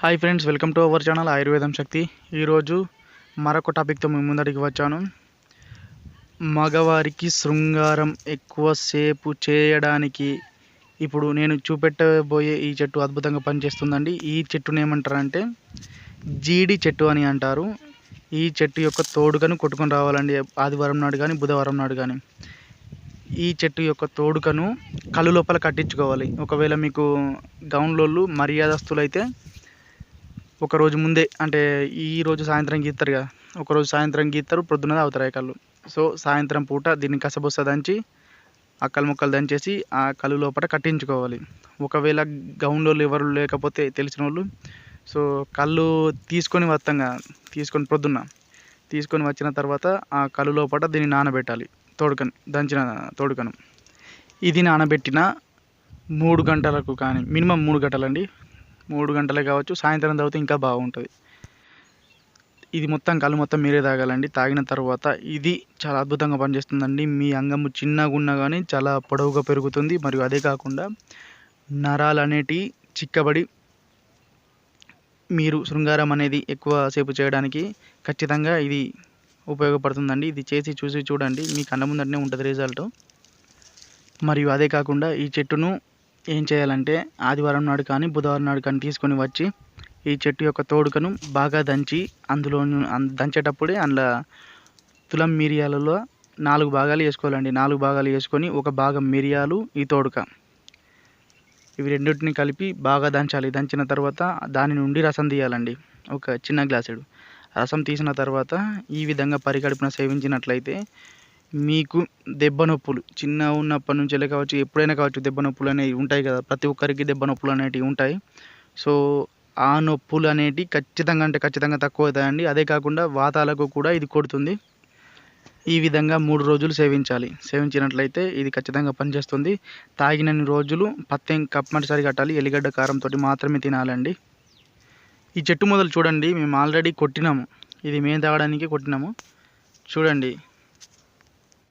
Hi friends welcome to our channel Ayurvedam Shakti ఈరోజు మరొక టాపిక్తో మేము ముందడికి వచ్చాను. మగవారికి శృంగారం ఎక్కువసేపు చేయడానికి ఇప్పుడు నేను చూపెట్టబోయే ఈ చెట్టు అద్భుతంగా పనిచేస్తుందండి. ఈ చెట్టును ఏమంటారంటే జీడి చెట్టు అని అంటారు. ఈ చెట్టు యొక్క తోడుకను కొట్టుకొని రావాలండి ఆదివారం నాడు కానీ బుధవారం నాడు కానీ ఈ చెట్టు యొక్క తోడుకను కళ్ళు లోపల కట్టించుకోవాలి. ఒకవేళ మీకు గౌన్లోళ్ళు మర్యాదస్తులు ఒకరోజు ముందే అంటే ఈ రోజు సాయంత్రం గీస్తారు కదా ఒకరోజు సాయంత్రం గీస్తారు ప్రొద్దున తాగుతారు ఆ కళ్ళు. సో సాయంత్రం పూట దీన్ని కసబొస్స దంచి అక్కలు ముక్కలు దంచేసి ఆ కళ్ళు లోపల కట్టించుకోవాలి. ఒకవేళ గౌన్లో ఎవరు లేకపోతే తెలిసిన వాళ్ళు సో కళ్ళు తీసుకొని వస్తాంగా తీసుకొని పొద్దున్న తీసుకొని వచ్చిన తర్వాత ఆ కళ్ళు లోపల దీన్ని నానబెట్టాలి తోడుకను దంచిన తోడుకను. ఇది నానబెట్టిన మూడు గంటలకు కానీ మినిమం మూడు గంటలండి మూడు గంటలే కావచ్చు సాయంత్రం తాగితే ఇంకా బాగుంటుంది. ఇది మొత్తం కళ్ళు మొత్తం మీరే తాగాలండి. తాగిన తర్వాత ఇది చాలా అద్భుతంగా పనిచేస్తుందండి. మీ అంగము చిన్నగా ఉన్నా కానీ చాలా పొడవుగా పెరుగుతుంది. మరియు అదే కాకుండా నరాలు అనేటివి చిక్కబడి మీరు శృంగారం అనేది ఎక్కువసేపు చేయడానికి ఖచ్చితంగా ఇది ఉపయోగపడుతుందండి. ఇది చేసి చూసి చూడండి. మీ కళ్ళ ముందరనే ఉంటుంది రిజల్ట్. మరియు అదే కాకుండా ఈ చెట్టును ఏం చేయాలంటే ఆదివారం నాడు కానీ బుధవారం నాడు కానీ తీసుకొని వచ్చి ఈ చెట్టు యొక్క తోడుకను బాగా దంచి అందులో దంచేటప్పుడే అందులో తులం మిరియాలలో నాలుగు భాగాలు వేసుకోవాలండి. నాలుగు భాగాలు వేసుకొని ఒక భాగం మిరియాలు ఈ తోడుక. ఇవి రెండింటిని కలిపి బాగా దంచాలి. దంచిన తర్వాత దాని నుండి రసం తీయాలండి. ఒక చిన్న గ్లాసుడు. రసం తీసిన తర్వాత ఈ విధంగా పరిగడుపున సేవించినట్లయితే మీకు దెబ్బ నొప్పులు. చిన్న ఉన్నప్పటి నుంచి కావచ్చు ఎప్పుడైనా కావచ్చు దెబ్బ నొప్పులు అనేవి ఉంటాయి కదా. ప్రతి ఒక్కరికి దెబ్బ నొప్పులు అనేటివి ఉంటాయి. సో ఆ నొప్పులు అనేటివి ఖచ్చితంగా అంటే ఖచ్చితంగా తక్కువ అవుతాయండి అదే కాకుండా వాతాలకు కూడా ఇది కొడుతుంది. ఈ విధంగా మూడు రోజులు సేవించాలి. సేవించినట్లయితే ఇది ఖచ్చితంగా పనిచేస్తుంది. తాగినన్ని రోజులు పత్తెం కంపల్సరీ కట్టాలి. ఎల్లిగడ్డ కారంతో మాత్రమే తినాలండి. ఈ చెట్టు మొదలు చూడండి. మేము ఆల్రెడీ కొట్టినాము. ఇది మేము తాగడానికి కొట్టినాము. చూడండి.